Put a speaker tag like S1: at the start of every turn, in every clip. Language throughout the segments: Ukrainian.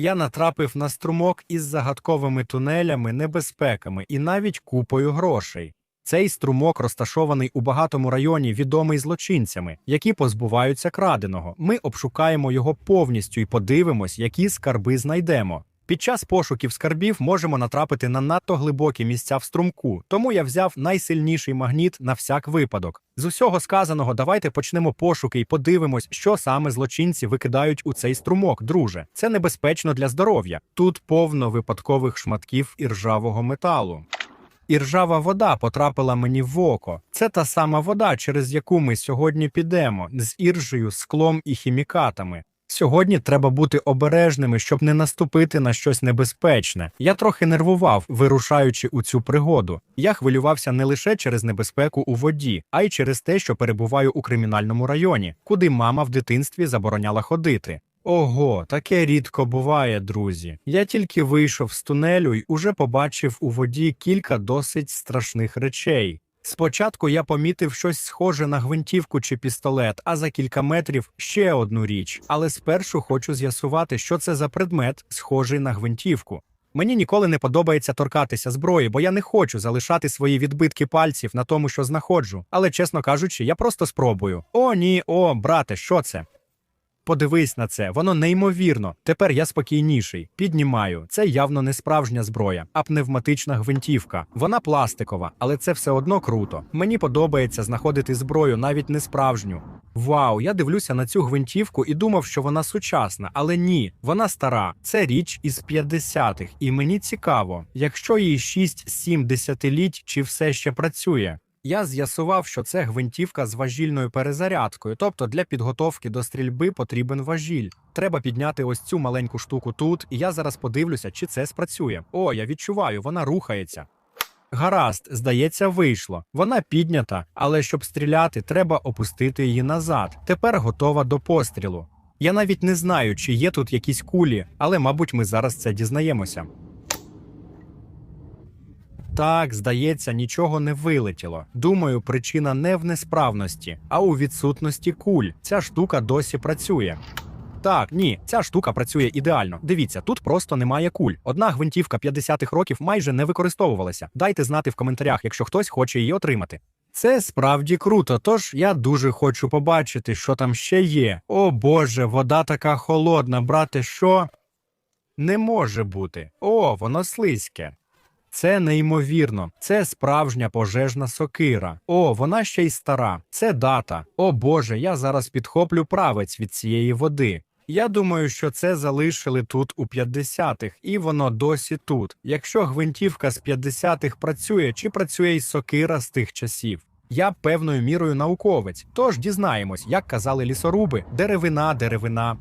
S1: Я натрапив на струмок із загадковими тунелями, небезпеками і навіть купою грошей. Цей струмок розташований у багатому районі, відомий злочинцями, які позбуваються краденого. Ми обшукаємо його повністю і подивимось, які скарби знайдемо. Під час пошуків скарбів можемо натрапити на надто глибокі місця в струмку, тому я взяв найсильніший магніт на всяк випадок. З усього сказаного, давайте почнемо пошуки і подивимось, що саме злочинці викидають у цей струмок, друже. Це небезпечно для здоров'я. Тут повно випадкових шматків іржавого металу. Іржава вода потрапила мені в око. Це та сама вода, через яку ми сьогодні підемо, з іржею, склом і хімікатами. Сьогодні треба бути обережними, щоб не наступити на щось небезпечне. Я трохи нервував, вирушаючи у цю пригоду. Я хвилювався не лише через небезпеку у воді, а й через те, що перебуваю у кримінальному районі, куди мама в дитинстві забороняла ходити. Ого, таке рідко буває, друзі. Я тільки вийшов з тунелю й уже побачив у воді кілька досить страшних речей. Спочатку я помітив щось схоже на гвинтівку чи пістолет, а за кілька метрів ще одну річ. Але спершу хочу з'ясувати, що це за предмет, схожий на гвинтівку. Мені ніколи не подобається торкатися зброї, бо я не хочу залишати свої відбитки пальців на тому, що знаходжу. Але, чесно кажучи, я просто спробую. О, ні, о, брате, що це? Подивись на це, воно неймовірно. Тепер я спокійніший. Піднімаю. Це явно не справжня зброя, а пневматична гвинтівка. Вона пластикова, але це все одно круто. Мені подобається знаходити зброю, навіть не справжню. Вау, я дивлюся на цю гвинтівку і думав, що вона сучасна, але ні, вона стара. Це річ із 50-х, і мені цікаво, якщо їй 6-7 десятиліть, чи все ще працює. Я з'ясував, що це гвинтівка з важільною перезарядкою, тобто для підготовки до стрільби потрібен важіль. Треба підняти ось цю маленьку штуку тут, і я зараз подивлюся, чи це спрацює. О, я відчуваю, вона рухається. Гаразд, здається, вийшло. Вона піднята, але щоб стріляти, треба опустити її назад. Тепер готова до пострілу. Я навіть не знаю, чи є тут якісь кулі, але, мабуть, ми зараз це дізнаємося. Так, здається, нічого не вилетіло. Думаю, причина не в несправності, а у відсутності куль. Ця штука досі працює. Так, ні, ця штука працює ідеально. Дивіться, тут просто немає куль. Одна гвинтівка 50-х років майже не використовувалася. Дайте знати в коментарях, якщо хтось хоче її отримати. Це справді круто, тож я дуже хочу побачити, що там ще є. О Боже, вода така холодна, брате, що? Не може бути. О, воно слизьке. Це неймовірно. Це справжня пожежна сокира. О, вона ще й стара. Це дата. О Боже, я зараз підхоплю правець від цієї води. Я думаю, що це залишили тут у 50-х, і воно досі тут. Якщо гвинтівка з 50-х працює, чи працює й сокира з тих часів? Я певною мірою науковець, тож дізнаємось, як казали лісоруби, деревина, деревина.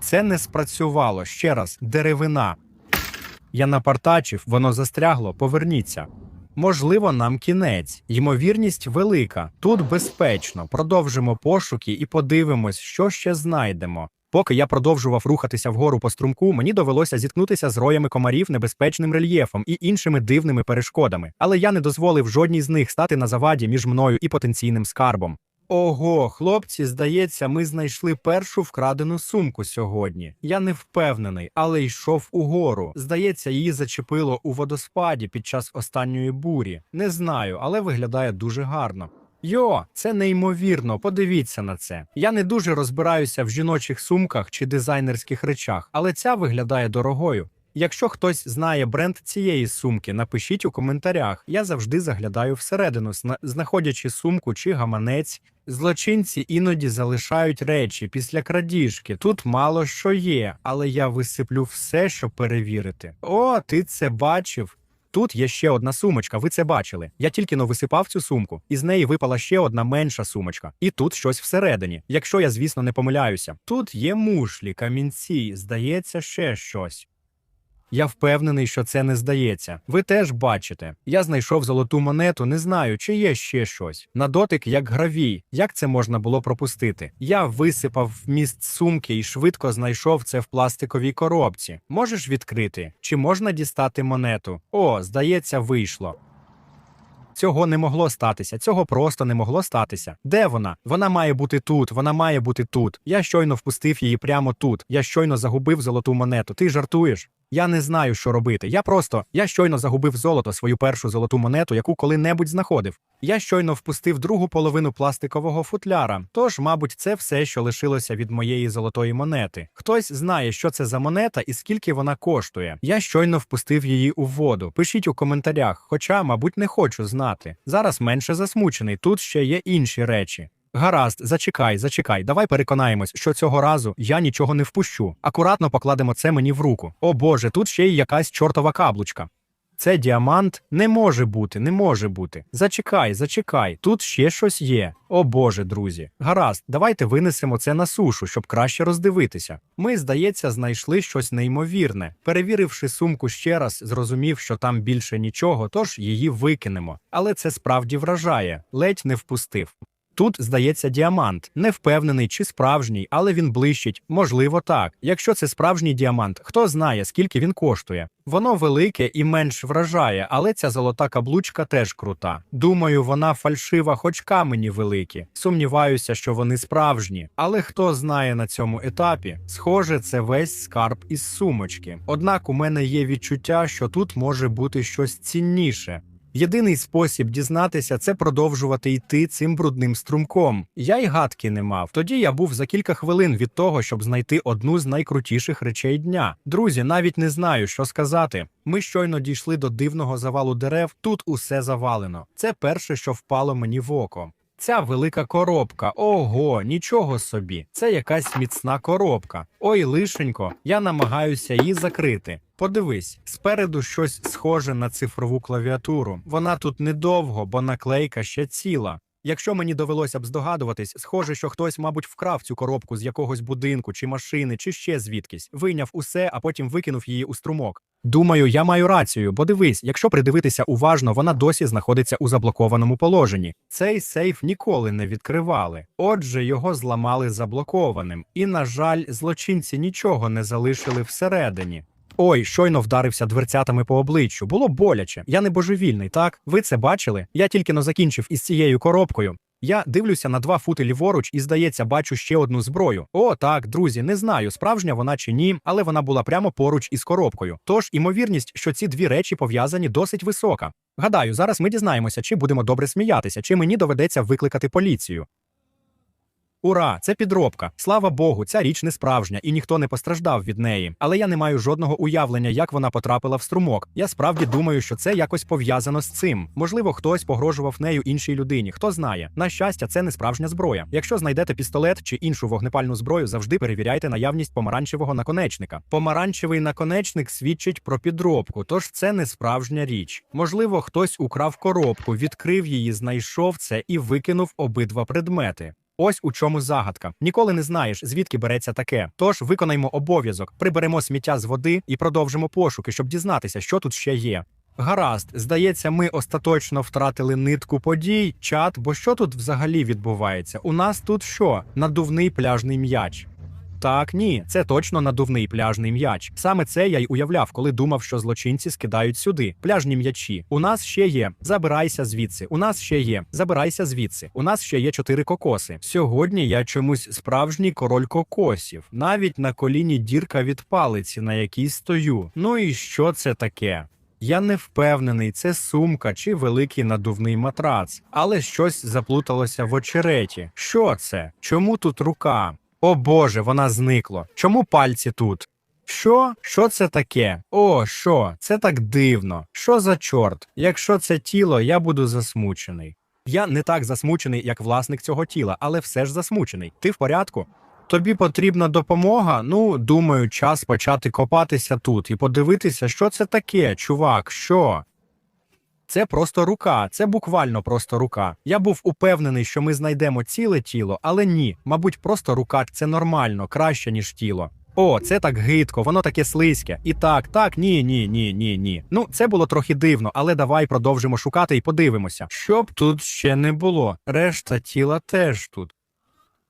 S1: Це не спрацювало ще раз, деревина. Я напартачив, воно застрягло, поверніться. Можливо, нам кінець. Ймовірність велика. Тут безпечно. Продовжимо пошуки і подивимось, що ще знайдемо. Поки я продовжував рухатися вгору по струмку, мені довелося зіткнутися з роями комарів, небезпечним рельєфом і іншими дивними перешкодами. Але я не дозволив жодній з них стати на заваді між мною і потенційним скарбом. Ого, хлопці, здається, ми знайшли першу вкрадену сумку сьогодні. Я не впевнений, але йшов угору. Здається, її зачепило у водоспаді під час останньої бурі. Не знаю, але виглядає дуже гарно. Йо, це неймовірно. Подивіться на це. Я не дуже розбираюся в жіночих сумках чи дизайнерських речах, але ця виглядає дорогою. Якщо хтось знає бренд цієї сумки, напишіть у коментарях. Я завжди заглядаю всередину, зна- знаходячи сумку чи гаманець. Злочинці іноді залишають речі після крадіжки. Тут мало що є, але я висиплю все, щоб перевірити. О, ти це бачив? Тут є ще одна сумочка, ви це бачили. Я тільки но висипав цю сумку, і з неї випала ще одна менша сумочка. І тут щось всередині, якщо я, звісно, не помиляюся. Тут є мушлі, камінці, здається, ще щось. Я впевнений, що це не здається. Ви теж бачите. Я знайшов золоту монету, не знаю, чи є ще щось. На дотик, як гравій. Як це можна було пропустити? Я висипав вміст сумки і швидко знайшов це в пластиковій коробці. Можеш відкрити? Чи можна дістати монету? О, здається, вийшло. Цього не могло статися. Цього просто не могло статися. Де вона? Вона має бути тут. Вона має бути тут. Я щойно впустив її прямо тут. Я щойно загубив золоту монету. Ти жартуєш? Я не знаю, що робити. Я просто я щойно загубив золото, свою першу золоту монету, яку коли-небудь знаходив. Я щойно впустив другу половину пластикового футляра. Тож, мабуть, це все, що лишилося від моєї золотої монети. Хтось знає, що це за монета і скільки вона коштує. Я щойно впустив її у воду. Пишіть у коментарях, хоча, мабуть, не хочу знати. Зараз менше засмучений. Тут ще є інші речі. Гаразд, зачекай, зачекай. Давай переконаємось, що цього разу я нічого не впущу. Акуратно покладемо це мені в руку. О Боже, тут ще й якась чортова каблучка. Це діамант не може бути, не може бути. Зачекай, зачекай, тут ще щось є. О Боже, друзі. Гаразд, давайте винесемо це на сушу, щоб краще роздивитися. Ми, здається, знайшли щось неймовірне. Перевіривши сумку ще раз, зрозумів, що там більше нічого, тож її викинемо. Але це справді вражає, ледь не впустив. Тут, здається, діамант. Не впевнений, чи справжній, але він блищить. Можливо, так. Якщо це справжній діамант, хто знає, скільки він коштує. Воно велике і менш вражає, але ця золота каблучка теж крута. Думаю, вона фальшива, хоч камені великі. Сумніваюся, що вони справжні. Але хто знає на цьому етапі, схоже, це весь скарб із сумочки. Однак у мене є відчуття, що тут може бути щось цінніше. Єдиний спосіб дізнатися це продовжувати йти цим брудним струмком. Я й гадки не мав. Тоді я був за кілька хвилин від того, щоб знайти одну з найкрутіших речей дня. Друзі, навіть не знаю, що сказати. Ми щойно дійшли до дивного завалу дерев. Тут усе завалено. Це перше, що впало мені в око. Ця велика коробка. Ого, нічого собі. Це якась міцна коробка. Ой, лишенько, я намагаюся її закрити. Подивись, спереду щось схоже на цифрову клавіатуру. Вона тут недовго, бо наклейка ще ціла. Якщо мені довелося б здогадуватись, схоже, що хтось, мабуть, вкрав цю коробку з якогось будинку чи машини, чи ще звідкись, вийняв усе, а потім викинув її у струмок. Думаю, я маю рацію, бо дивись, якщо придивитися уважно, вона досі знаходиться у заблокованому положенні. Цей сейф ніколи не відкривали. Отже, його зламали заблокованим. І, на жаль, злочинці нічого не залишили всередині. Ой, щойно вдарився дверцятами по обличчю. Було боляче. Я не божевільний, так? Ви це бачили? Я тільки но закінчив із цією коробкою. Я дивлюся на два фути ліворуч і, здається, бачу ще одну зброю. О, так, друзі, не знаю, справжня вона чи ні, але вона була прямо поруч із коробкою. Тож імовірність, що ці дві речі пов'язані, досить висока. Гадаю, зараз ми дізнаємося, чи будемо добре сміятися, чи мені доведеться викликати поліцію. Ура, це підробка. Слава Богу, ця річ не справжня, і ніхто не постраждав від неї. Але я не маю жодного уявлення, як вона потрапила в струмок. Я справді думаю, що це якось пов'язано з цим. Можливо, хтось погрожував нею іншій людині. Хто знає. На щастя, це не справжня зброя. Якщо знайдете пістолет чи іншу вогнепальну зброю, завжди перевіряйте наявність помаранчевого наконечника. Помаранчевий наконечник свідчить про підробку, тож це не справжня річ. Можливо, хтось украв коробку, відкрив її, знайшов це і викинув обидва предмети. Ось у чому загадка. Ніколи не знаєш, звідки береться таке. Тож виконаймо обов'язок, приберемо сміття з води і продовжимо пошуки, щоб дізнатися, що тут ще є. Гаразд, здається, ми остаточно втратили нитку подій, чат, бо що тут взагалі відбувається? У нас тут що? Надувний пляжний м'яч. Так, ні, це точно надувний пляжний м'яч. Саме це я й уявляв, коли думав, що злочинці скидають сюди пляжні м'ячі. У нас ще є. Забирайся звідси. У нас ще є. Забирайся звідси. У нас ще є чотири кокоси. Сьогодні я чомусь справжній король кокосів. Навіть на коліні дірка від палиці, на якій стою. Ну і що це таке? Я не впевнений, це сумка чи великий надувний матрац, але щось заплуталося в очереті. Що це? Чому тут рука? О Боже, вона зникла. Чому пальці тут? Що? Що це таке? О, що? Це так дивно. Що за чорт? Якщо це тіло, я буду засмучений. Я не так засмучений, як власник цього тіла, але все ж засмучений. Ти в порядку? Тобі потрібна допомога? Ну, думаю, час почати копатися тут і подивитися, що це таке, чувак, що? Це просто рука, це буквально просто рука. Я був упевнений, що ми знайдемо ціле тіло, але ні. Мабуть, просто рука це нормально, краще, ніж тіло. О, це так гидко, воно таке слизьке. І так, так, ні, ні, ні, ні, ні. Ну, це було трохи дивно, але давай продовжимо шукати і подивимося. Щоб тут ще не було. Решта тіла теж тут.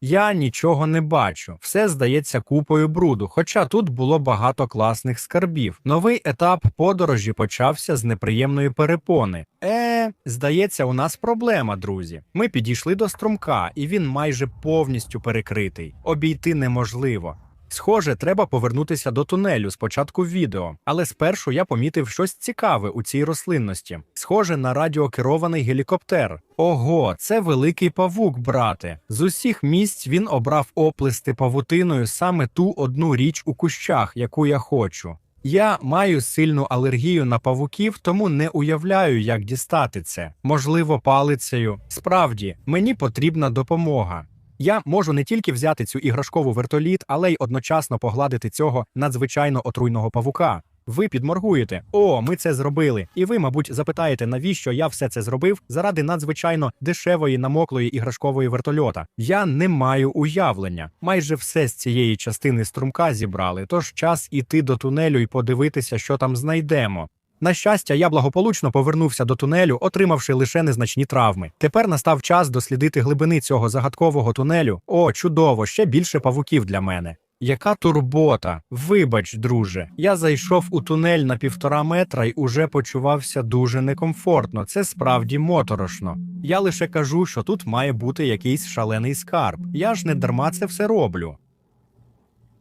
S1: Я нічого не бачу, все здається купою бруду, хоча тут було багато класних скарбів. Новий етап подорожі почався з неприємної перепони. Е, здається, у нас проблема, друзі. Ми підійшли до струмка, і він майже повністю перекритий. Обійти неможливо. Схоже, треба повернутися до тунелю з початку відео, але спершу я помітив щось цікаве у цій рослинності. Схоже на радіокерований гелікоптер. Ого, це великий павук, брате. З усіх місць він обрав оплисти павутиною саме ту одну річ у кущах, яку я хочу. Я маю сильну алергію на павуків, тому не уявляю, як дістати це. Можливо, палицею. Справді, мені потрібна допомога. Я можу не тільки взяти цю іграшкову вертоліт, але й одночасно погладити цього надзвичайно отруйного павука. Ви підморгуєте. О, ми це зробили. І ви, мабуть, запитаєте, навіщо я все це зробив заради надзвичайно дешевої намоклої іграшкової вертольота. Я не маю уявлення. Майже все з цієї частини струмка зібрали, тож час іти до тунелю і подивитися, що там знайдемо. На щастя, я благополучно повернувся до тунелю, отримавши лише незначні травми. Тепер настав час дослідити глибини цього загадкового тунелю. О, чудово, ще більше павуків для мене. Яка турбота? Вибач, друже, я зайшов у тунель на півтора метра і уже почувався дуже некомфортно. Це справді моторошно. Я лише кажу, що тут має бути якийсь шалений скарб. Я ж не дарма це все роблю.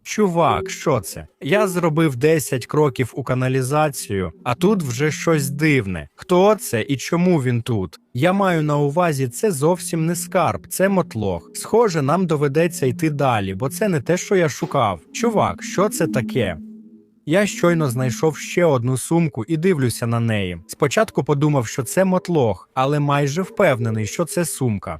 S1: Чувак, що це? Я зробив 10 кроків у каналізацію, а тут вже щось дивне. Хто це і чому він тут? Я маю на увазі, це зовсім не скарб, це мотлох. Схоже, нам доведеться йти далі, бо це не те, що я шукав. Чувак, що це таке? Я щойно знайшов ще одну сумку і дивлюся на неї. Спочатку подумав, що це мотлох, але майже впевнений, що це сумка.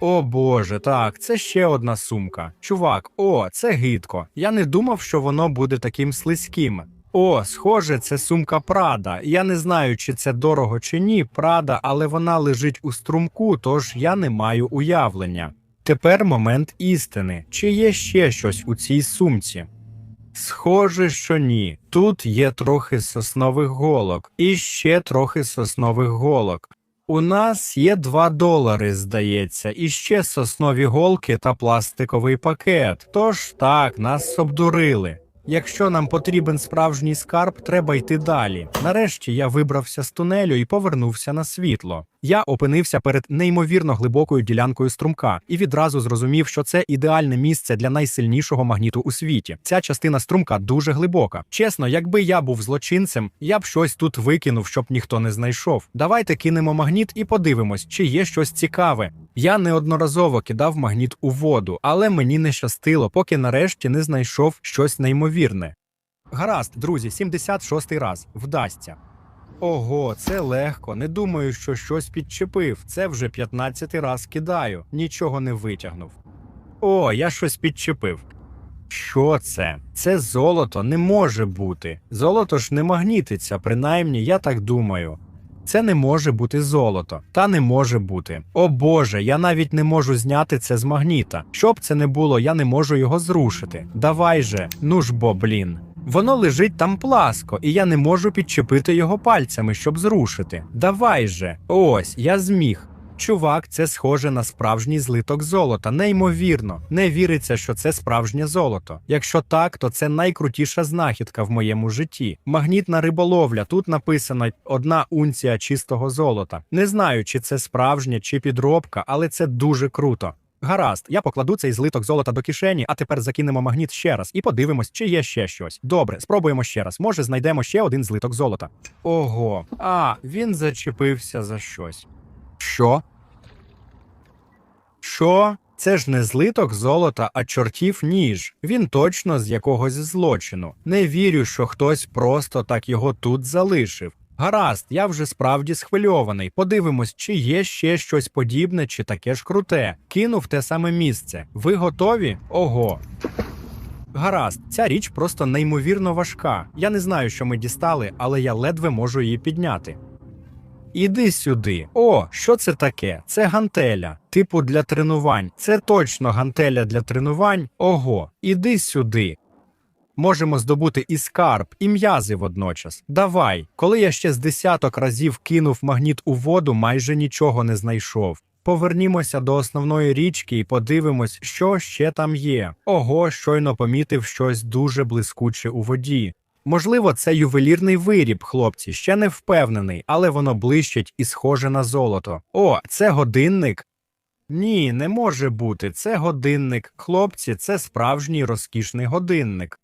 S1: О боже, так, це ще одна сумка. Чувак, о, це гидко. Я не думав, що воно буде таким слизьким. О, схоже, це сумка Прада. Я не знаю, чи це дорого чи ні, Прада, але вона лежить у струмку, тож я не маю уявлення. Тепер момент істини. Чи є ще щось у цій сумці? Схоже, що ні. Тут є трохи соснових голок і ще трохи соснових голок. У нас є 2 долари, здається, і ще соснові голки та пластиковий пакет. Тож так, нас обдурили. Якщо нам потрібен справжній скарб, треба йти далі. Нарешті я вибрався з тунелю і повернувся на світло. Я опинився перед неймовірно глибокою ділянкою струмка і відразу зрозумів, що це ідеальне місце для найсильнішого магніту у світі. Ця частина струмка дуже глибока. Чесно, якби я був злочинцем, я б щось тут викинув, щоб ніхто не знайшов. Давайте кинемо магніт і подивимось, чи є щось цікаве. Я неодноразово кидав магніт у воду, але мені не щастило, поки нарешті не знайшов щось неймовірне. Гаразд, друзі, 76 раз вдасться. Ого, це легко. Не думаю, що щось підчепив. Це вже 15-й раз кидаю, нічого не витягнув. О, я щось підчепив. Що це? Це золото не може бути. Золото ж не магнітиться, принаймні я так думаю. Це не може бути золото, та не може бути. О Боже, я навіть не можу зняти це з магніта. Щоб це не було, я не можу його зрушити. Давай же, ну ж бо, блін. Воно лежить там пласко, і я не можу підчепити його пальцями, щоб зрушити. Давай же, ось, я зміг. Чувак, це схоже на справжній злиток золота. Неймовірно, не віриться, що це справжнє золото. Якщо так, то це найкрутіша знахідка в моєму житті. Магнітна риболовля. Тут написано одна унція чистого золота. Не знаю, чи це справжнє, чи підробка, але це дуже круто. Гаразд, я покладу цей злиток золота до кишені, а тепер закинемо магніт ще раз і подивимось, чи є ще щось. Добре, спробуємо ще раз. Може, знайдемо ще один злиток золота. Ого, а він зачепився за щось. Що? Що? Це ж не злиток золота, а чортів ніж. Він точно з якогось злочину. Не вірю, що хтось просто так його тут залишив. Гаразд, я вже справді схвильований. Подивимось, чи є ще щось подібне, чи таке ж круте. Кинув те саме місце. Ви готові? Ого. Гаразд, ця річ просто неймовірно важка. Я не знаю, що ми дістали, але я ледве можу її підняти. Іди сюди. О, що це таке? Це гантеля, типу для тренувань. Це точно гантеля для тренувань. Ого, іди сюди. Можемо здобути і скарб, і м'язи водночас. Давай. Коли я ще з десяток разів кинув магніт у воду, майже нічого не знайшов. Повернімося до основної річки і подивимось, що ще там є. Ого, щойно помітив щось дуже блискуче у воді. Можливо, це ювелірний виріб, хлопці, ще не впевнений, але воно блищить і схоже на золото. О, це годинник. Ні, не може бути. Це годинник. Хлопці, це справжній розкішний годинник.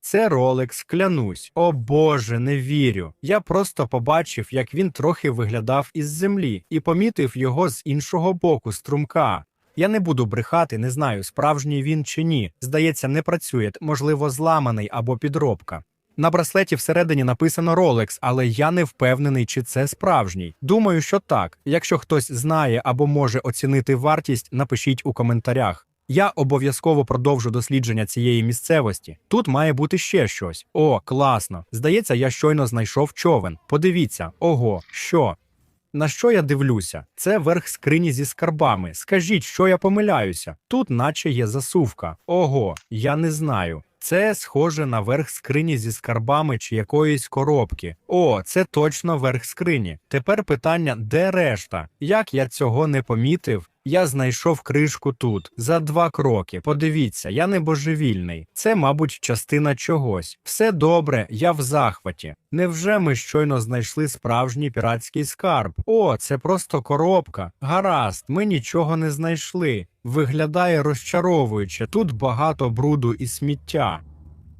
S1: Це Ролекс, клянусь. О Боже, не вірю. Я просто побачив, як він трохи виглядав із землі, і помітив його з іншого боку струмка. Я не буду брехати, не знаю, справжній він чи ні. Здається, не працює, можливо, зламаний або підробка. На браслеті всередині написано Rolex, але я не впевнений, чи це справжній. Думаю, що так. Якщо хтось знає або може оцінити вартість, напишіть у коментарях. Я обов'язково продовжу дослідження цієї місцевості. Тут має бути ще щось. О, класно! Здається, я щойно знайшов човен. Подивіться, ого, що? На що я дивлюся? Це верх скрині зі скарбами. Скажіть, що я помиляюся. Тут наче є засувка. Ого, я не знаю. Це схоже на верх скрині зі скарбами чи якоїсь коробки. О, це точно верх скрині. Тепер питання, де решта? Як я цього не помітив? Я знайшов кришку тут за два кроки. Подивіться, я не божевільний. Це, мабуть, частина чогось. Все добре, я в захваті. Невже ми щойно знайшли справжній піратський скарб? О, це просто коробка. Гаразд, ми нічого не знайшли. Виглядає розчаровуюче. Тут багато бруду і сміття.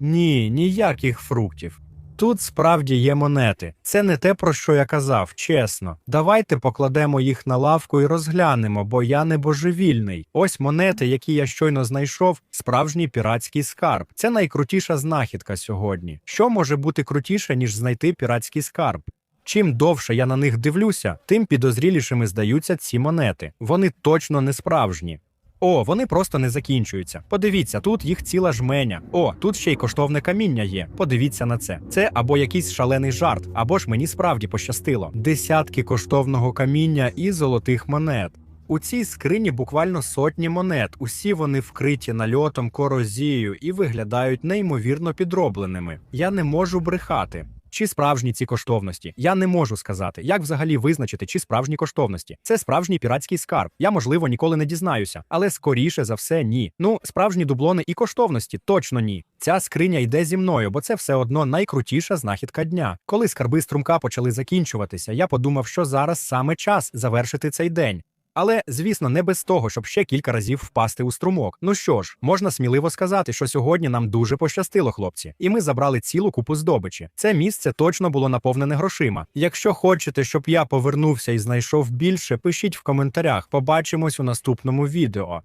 S1: Ні, ніяких фруктів. Тут справді є монети. Це не те, про що я казав, чесно. Давайте покладемо їх на лавку і розглянемо, бо я не божевільний. Ось монети, які я щойно знайшов, справжній піратський скарб. Це найкрутіша знахідка сьогодні. Що може бути крутіше, ніж знайти піратський скарб? Чим довше я на них дивлюся, тим підозрілішими здаються ці монети. Вони точно не справжні. О, вони просто не закінчуються. Подивіться, тут їх ціла жменя. О, тут ще й коштовне каміння є. Подивіться на це. Це або якийсь шалений жарт, або ж мені справді пощастило. Десятки коштовного каміння і золотих монет. У цій скрині буквально сотні монет. Усі вони вкриті нальотом, корозією і виглядають неймовірно підробленими. Я не можу брехати. Чи справжні ці коштовності? Я не можу сказати, як взагалі визначити, чи справжні коштовності. Це справжній піратський скарб. Я, можливо, ніколи не дізнаюся, але скоріше за все, ні. Ну, справжні дублони і коштовності точно ні. Ця скриня йде зі мною, бо це все одно найкрутіша знахідка дня. Коли скарби струмка почали закінчуватися, я подумав, що зараз саме час завершити цей день. Але, звісно, не без того, щоб ще кілька разів впасти у струмок. Ну що ж, можна сміливо сказати, що сьогодні нам дуже пощастило, хлопці, і ми забрали цілу купу здобичі. Це місце точно було наповнене грошима. Якщо хочете, щоб я повернувся і знайшов більше, пишіть в коментарях. Побачимось у наступному відео.